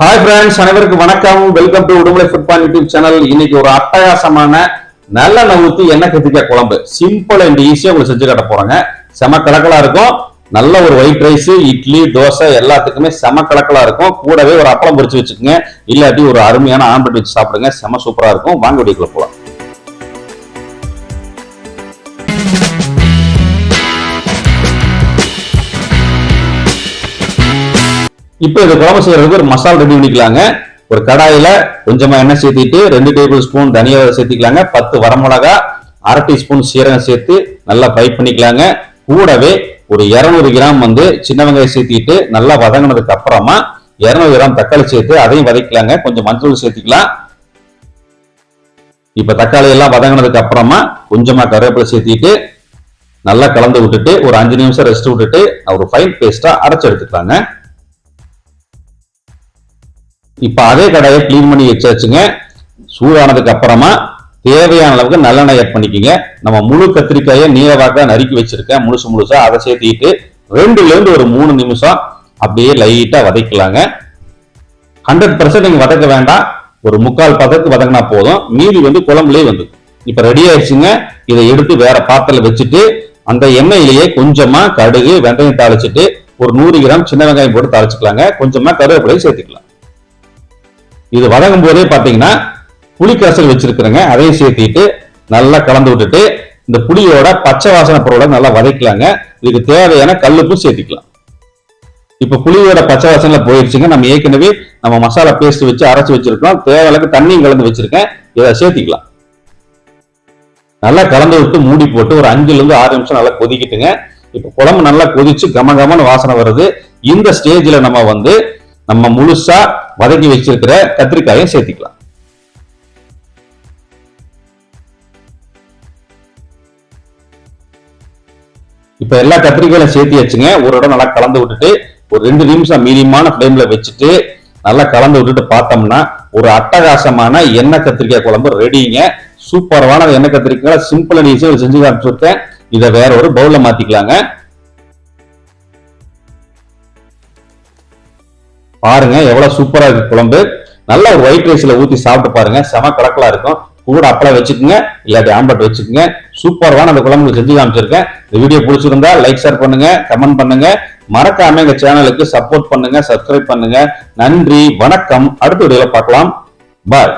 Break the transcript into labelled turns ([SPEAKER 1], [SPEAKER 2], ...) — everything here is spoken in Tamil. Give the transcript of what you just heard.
[SPEAKER 1] ஹாய் ஃப்ரெண்ட்ஸ் அனைவருக்கும் வணக்கம். Welcome to Udumalai food pan YouTube channel இன்னைக்கு ஒரு அட்டகாசமான நல்ல ஊத்தி எண்ணெய் கத்திரிக்காய் குழம்பு? சிம்பிள் அண்ட் ஈஸியா உங்களுக்கு செஞ்சு காட்ட போறாங்க. செம கலக்கலா இருக்கும். நல்ல ஒரு ஒயிட் ரைஸ் இட்லி தோசை எல்லாத்துக்குமே செம கலக்கலா இருக்கும். கூடவே ஒரு அப்பளம் பொரிச்சு வச்சுக்கோங்க. இல்லாட்டி ஒரு அருமையான ஆம்லெட் வச்சு சாப்பிடுங்க. செம சூப்பரா இருக்கும். வாங்க வீட்டுக்குள்ள போலாம். இப்போ இந்த குழம்பு செய்யறதுக்கு ஒரு மசாலா ரெடி பண்ணிக்கலாங்க. ஒரு கடாயில கொஞ்சமா எண்ணெய் சேர்த்திட்டு ரெண்டு டேபிள் ஸ்பூன் தனியா சேர்த்திக்கலாங்க. பத்து வரமிளகா அரை டீஸ்பூன் சீரகம் சேர்த்து நல்லா ஃப்ரை பண்ணிக்கலாங்க. கூடவே ஒரு இரநூறு கிராம் வந்து சின்ன வெங்காயம் சேர்த்திட்டு நல்லா வதங்கினதுக்கு அப்புறமா இரநூறு கிராம் தக்காளி சேர்த்து அதையும் வதக்கலாங்க. கொஞ்சம் மஞ்சள் சேர்த்திக்கலாம். இப்ப தக்காளி எல்லாம் வதங்கினதுக்கு அப்புறமா கொஞ்சமா கருவேப்பிலை சேர்த்திட்டு நல்லா கலந்து விட்டுட்டு ஒரு அஞ்சு நிமிஷம் ரெஸ்ட் விட்டுட்டு ஒரு ஃபைன் பேஸ்டா அரைச்சு எடுத்துக்கலாங்க. இப்போ அதே கடாயை க்ளீன் பண்ணி வச்சாச்சுங்க. சூடானதுக்கு அப்புறமா தேவையான அளவுக்கு நல்லெண்ணெய் ஆட் பண்ணிக்கோங்க. நம்ம முழு கத்திரிக்காயை நீளவாக்க நறுக்கி வச்சிருக்கேன். முழுசு முழுசா அதை சேர்த்திட்டு ரெண்டுலேருந்து ஒரு மூணு நிமிஷம் அப்படியே லைட்டாக வதக்கலாங்க. ஹண்ட்ரட் பர்சன்ட் நீங்கள் வதக்க வேண்டாம். ஒரு முக்கால் பதத்துக்கு வதங்கினா போதும். மீதி வந்து குழம்புலேயே வந்து. இப்போ ரெடி ஆயிடுச்சுங்க. இதை எடுத்து வேற பாத்திரத்தில் வச்சுட்டு அந்த எண்ணெயிலேயே கொஞ்சமாக கடுகு வெந்தயம் தாளிச்சிட்டு ஒரு நூறு கிராம் சின்ன வெங்காயம் போட்டு தாளிச்சுக்கலாங்க. கொஞ்சமாக கருவேப்பிலையும் சேர்த்துக்கலாம். இது வதங்கும் போதே பார்த்தீங்கன்னா புளி வச்சிருக்கிறேங்க. அதையும் சேர்த்திட்டு நல்லா கலந்து விட்டுட்டு இந்த புளியோட பச்சை வாசனை பொருளை நல்லா வதக்கலாங்க. இதுக்கு தேவையான கல்லுப்பும் சேர்த்திக்கலாம். இப்போ புளியோட பச்சை வாசனை போயிடுச்சுங்க. நம்ம ஏற்கனவே நம்ம மசாலா பேஸ்ட் வச்சு அரைச்சு வச்சிருக்கோம் தேவையளவுக்கு தண்ணியும் கலந்து வச்சிருக்கேன். இதை சேர்த்திக்கலாம். நல்லா கலந்து விட்டு மூடி போட்டு ஒரு அஞ்சுல இருந்து ஆறு நிமிஷம் நல்லா கொதிக்கிட்டுங்க. இப்போ குழம்பு நல்லா கொதிச்சு கம கமன்னு வாசனை வருது. இந்த ஸ்டேஜில் நம்ம வந்து நம்ம முழுசா வதக்கி வச்சிருக்கிற கத்திரிக்காயை சேர்த்திக்கலாம். இப்ப எல்லா கத்திரிக்காயும் சேர்த்தி வச்சுங்க ஒரு இடம் நல்லா கலந்து விட்டுட்டு ஒரு ரெண்டு நிமிஷம் மீடியமான ஃப்ளேம்ல வச்சுட்டு நல்லா கலந்து விட்டுட்டு பார்த்தோம்னா ஒரு அட்டகாசமான எண்ணெய் கத்திரிக்காய் குழம்பு ரெடிங்க சூப்பரான எண்ணெய் கத்திரிக்காய். சிம்பிள் அண்ட் ஈஸியாக செஞ்சு காமிச்சிருக்கேன். இதை வேற ஒரு பவுல்ல மாத்திக்கலாங்க. பாருங்க எவ்வளவு சூப்பரா இருக்கு குழம்பு. நல்லா ஒரு ஒயிட் ரைஸ்ல ஊத்தி சாப்பிட்டு பாருங்க. செம கலக்கலா இருக்கும். கூட அப்பளம் வச்சுக்கோங்க இல்லாட்டி ஆம்பட் வச்சுக்கோங்க. சூப்பரான அந்த குழம்பு செஞ்சு காமிச்சிருக்கேன். இந்த வீடியோ பிடிச்சிருந்தா லைக் ஷேர் பண்ணுங்க கமெண்ட் பண்ணுங்க. மறக்காம எங்க சேனலுக்கு சப்போர்ட் பண்ணுங்க சப்ஸ்கிரைப் பண்ணுங்க. நன்றி வணக்கம். அடுத்த வீடியோல பார்க்கலாம். பாய்